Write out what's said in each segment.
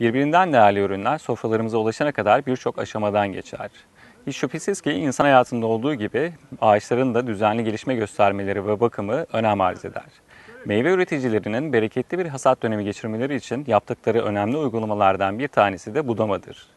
Birbirinden değerli ürünler sofralarımıza ulaşana kadar birçok aşamadan geçer. Hiç şüphesiz ki insan hayatında olduğu gibi ağaçların da düzenli gelişme göstermeleri ve bakımı önem arz eder. Meyve üreticilerinin bereketli bir hasat dönemi geçirmeleri için yaptıkları önemli uygulamalardan bir tanesi de budamadır.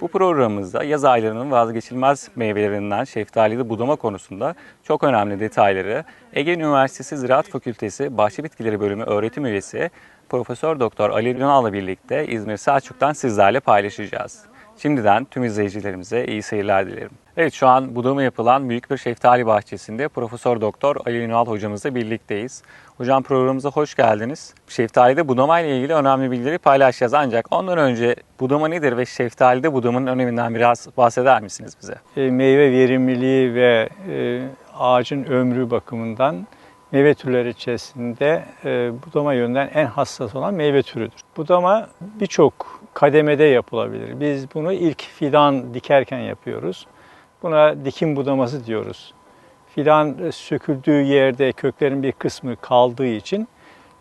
Bu programımızda yaz aylarının vazgeçilmez meyvelerinden şeftalili budama konusunda çok önemli detayları Ege Üniversitesi Ziraat Fakültesi Bahçe Bitkileri Bölümü öğretim üyesi Profesör Doktor Ali Ünal'la birlikte İzmir Selçuk'tan sizlerle paylaşacağız. Şimdiden tüm izleyicilerimize iyi seyirler dilerim. Evet şu an budama yapılan büyük bir şeftali bahçesinde Profesör Doktor Ali Ünal hocamızla birlikteyiz. Hocam programımıza hoş geldiniz. Şeftalide budama ile ilgili önemli bilgileri paylaşacağız ancak ondan önce budama nedir ve şeftalide budamanın öneminden biraz bahseder misiniz bize? E, meyve verimliliği ve e, ağacın ömrü bakımından meyve türleri içerisinde e, budama yönden en hassas olan meyve türüdür. Budama birçok kademede yapılabilir. Biz bunu ilk fidan dikerken yapıyoruz. Buna dikim budaması diyoruz. Fidan e, söküldüğü yerde köklerin bir kısmı kaldığı için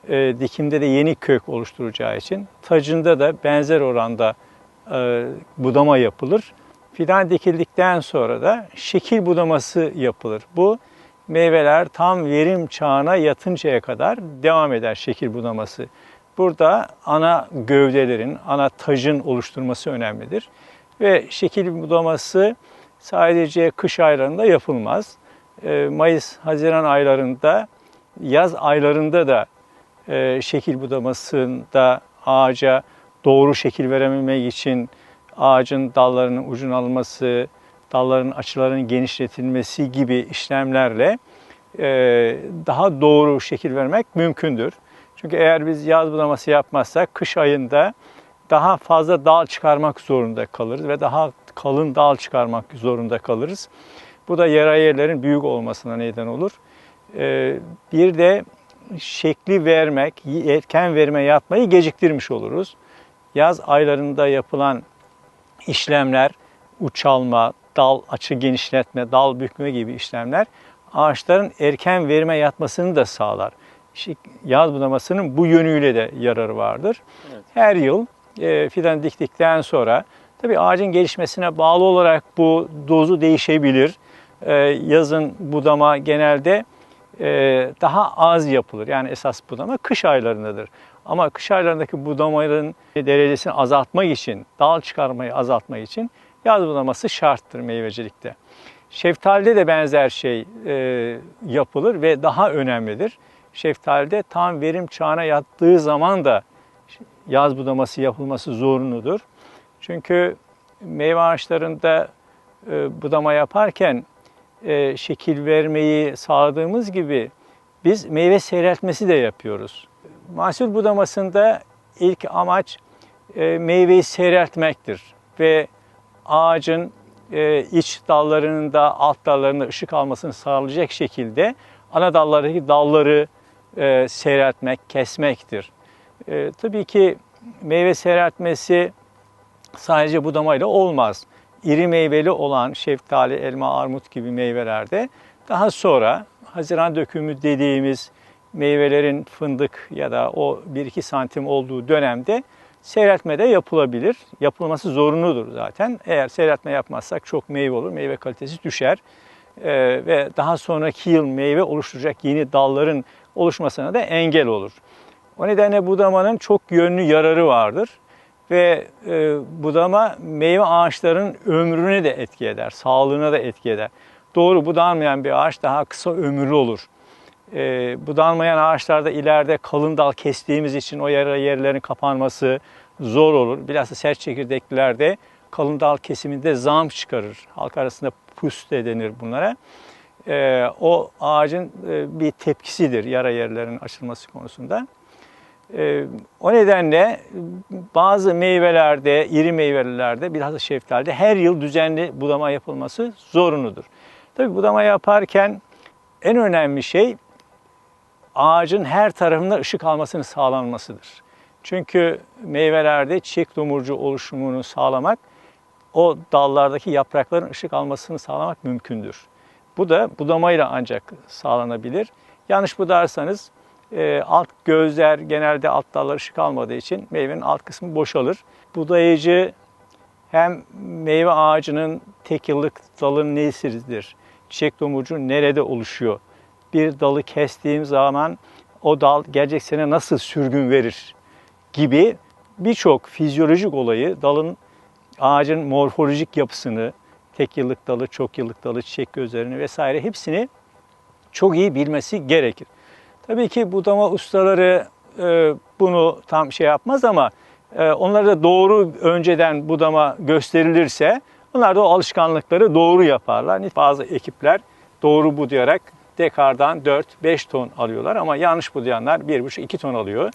e, dikimde de yeni kök oluşturacağı için tacında da benzer oranda e, budama yapılır. Fidan dikildikten sonra da şekil budaması yapılır. Bu meyveler tam verim çağına yatıncaya kadar devam eder şekil budaması. Burada ana gövdelerin, ana tacın oluşturması önemlidir. Ve şekil budaması sadece kış aylarında yapılmaz. Ee, Mayıs, Haziran aylarında, yaz aylarında da e, şekil budamasında ağaca doğru şekil verebilmek için ağacın dallarının ucun alınması, dalların açılarının genişletilmesi gibi işlemlerle e, daha doğru şekil vermek mümkündür. Çünkü eğer biz yaz budaması yapmazsak kış ayında daha fazla dal çıkarmak zorunda kalırız ve daha kalın dal çıkarmak zorunda kalırız. Bu da yara yerlerin büyük olmasına neden olur. E, bir de şekli vermek, erken verme yapmayı geciktirmiş oluruz. Yaz aylarında yapılan işlemler, uçalma, dal açı genişletme, dal bükme gibi işlemler ağaçların erken verime yatmasını da sağlar. Yaz budamasının bu yönüyle de yararı vardır. Evet. Her yıl e, fidan diktikten sonra tabii ağacın gelişmesine bağlı olarak bu dozu değişebilir. E, yazın budama genelde e, daha az yapılır. Yani esas budama kış aylarındadır. Ama kış aylarındaki budamaların derecesini azaltmak için, dal çıkarmayı azaltmak için yaz budaması şarttır meyvecilikte. Şeftalide de benzer şey e, yapılır ve daha önemlidir. Şeftalide tam verim çağına yattığı zaman da yaz budaması yapılması zorunludur. Çünkü meyve ağaçlarında e, budama yaparken e, şekil vermeyi sağladığımız gibi biz meyve seyreltmesi de yapıyoruz. Mahsul budamasında ilk amaç e, meyveyi seyreltmektir ve ağacın iç dallarının da alt dallarında ışık almasını sağlayacak şekilde ana dallardaki dalları e, seyreltmek, kesmektir. E, tabii ki meyve seyreltmesi sadece budamayla olmaz. İri meyveli olan şeftali, elma, armut gibi meyvelerde daha sonra Haziran dökümü dediğimiz meyvelerin fındık ya da o 1-2 santim olduğu dönemde seyreltme de yapılabilir. Yapılması zorunludur zaten. Eğer seyreltme yapmazsak çok meyve olur, meyve kalitesi düşer. Ee, ve daha sonraki yıl meyve oluşturacak yeni dalların oluşmasına da engel olur. O nedenle budamanın çok yönlü yararı vardır. Ve e, budama meyve ağaçlarının ömrünü de etki eder, sağlığına da etki eder. Doğru budanmayan bir ağaç daha kısa ömürlü olur. E, budanmayan ağaçlarda ileride kalın dal kestiğimiz için o yara yerlerin kapanması zor olur. Bilhassa sert çekirdeklilerde kalın dal kesiminde zam çıkarır. Halk arasında pus de denir bunlara. E, o ağacın e, bir tepkisidir yara yerlerin açılması konusunda. E, o nedenle bazı meyvelerde, iri meyvelerde, bilhassa şeftalide her yıl düzenli budama yapılması zorunludur. Tabii budama yaparken en önemli şey ağacın her tarafında ışık almasını sağlanmasıdır. Çünkü meyvelerde çiçek domurcu oluşumunu sağlamak, o dallardaki yaprakların ışık almasını sağlamak mümkündür. Bu da budamayla ancak sağlanabilir. Yanlış budarsanız e, alt gözler genelde alt dallar ışık almadığı için meyvenin alt kısmı boşalır. Budayıcı hem meyve ağacının tek yıllık dalın nesidir? Çiçek tomurcuğu nerede oluşuyor? Bir dalı kestiğim zaman o dal gelecek sene nasıl sürgün verir? Gibi birçok fizyolojik olayı dalın ağacın morfolojik yapısını, tek yıllık dalı, çok yıllık dalı, çiçek gözlerini vesaire hepsini çok iyi bilmesi gerekir. Tabii ki budama ustaları e, bunu tam şey yapmaz ama e, onlara doğru önceden budama gösterilirse onlar da o alışkanlıkları doğru yaparlar. Bazı ekipler doğru budayarak dekardan 4-5 ton alıyorlar ama yanlış budayanlar 1,5-2 ton alıyor.